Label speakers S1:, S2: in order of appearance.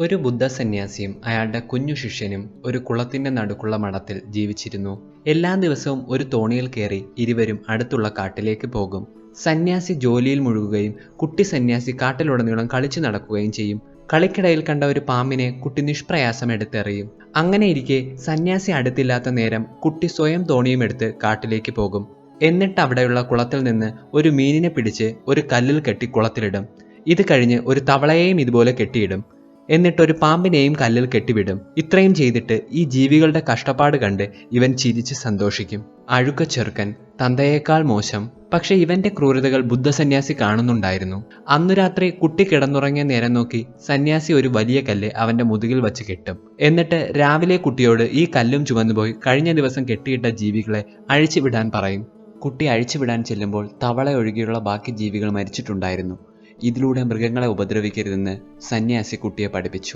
S1: ഒരു ബുദ്ധ സന്യാസിയും അയാളുടെ കുഞ്ഞു ശിഷ്യനും ഒരു കുളത്തിന്റെ നടുക്കുള്ള മഠത്തിൽ ജീവിച്ചിരുന്നു. എല്ലാ ദിവസവും ഒരു തോണിയിൽ കയറി ഇരുവരും അടുത്തുള്ള കാട്ടിലേക്ക് പോകും. സന്യാസി ജോലിയിൽ മുഴുകുകയും കുട്ടി സന്യാസി കാട്ടിലുടനീളം കളിച്ചു നടക്കുകയും ചെയ്യും. കളിക്കിടയിൽ കണ്ട ഒരു പാമ്പിനെ കുട്ടി നിഷ്പ്രയാസം എടുത്തെറിയും. അങ്ങനെയിരിക്കെ സന്യാസി അടുത്തില്ലാത്ത നേരം കുട്ടി സ്വയം തോണിയും എടുത്ത് കാട്ടിലേക്ക് പോകും. എന്നിട്ട് അവിടെയുള്ള കുളത്തിൽ നിന്ന് ഒരു മീനിനെ പിടിച്ച് ഒരു കല്ലിൽ കെട്ടി കുളത്തിലിടും. ഇത് കഴിഞ്ഞ് ഒരു തവളയെയും ഇതുപോലെ കെട്ടിയിടും. എന്നിട്ട് ഒരു പാമ്പിനെയും കല്ലിൽ കെട്ടിവിടും. ഇത്രയും ചെയ്തിട്ട് ഈ ജീവികളുടെ കഷ്ടപ്പാട് കണ്ട് ഇവൻ ചിരിച്ച് സന്തോഷിക്കും. അഴുക്ക ചെറുക്കൻ തന്തയേക്കാൾ മോശം. പക്ഷെ ഇവന്റെ ക്രൂരതകൾ ബുദ്ധസന്യാസി കാണുന്നുണ്ടായിരുന്നു. അന്നു രാത്രി കുട്ടി കിടന്നുറങ്ങിയ നേരം നോക്കി സന്യാസി ഒരു വലിയ കല്ല് അവന്റെ മുതുകിൽ വച്ച് കെട്ടും. എന്നിട്ട് രാവിലെ കുട്ടിയോട് ഈ കല്ലും ചുമന്നുപോയി കഴിഞ്ഞ ദിവസം കെട്ടിയിട്ട ജീവികളെ അഴിച്ചുവിടാൻ പറയും. കുട്ടി അഴിച്ചുവിടാൻ ചെല്ലുമ്പോൾ തവള ഒഴികെയുള്ള ബാക്കി ജീവികൾ മരിച്ചിട്ടുണ്ടായിരുന്നു. ഇതിലൂടെ മൃഗങ്ങളെ ഉപദ്രവിക്കരുതെന്ന് സന്യാസി കുട്ടിയെ പഠിപ്പിച്ചു.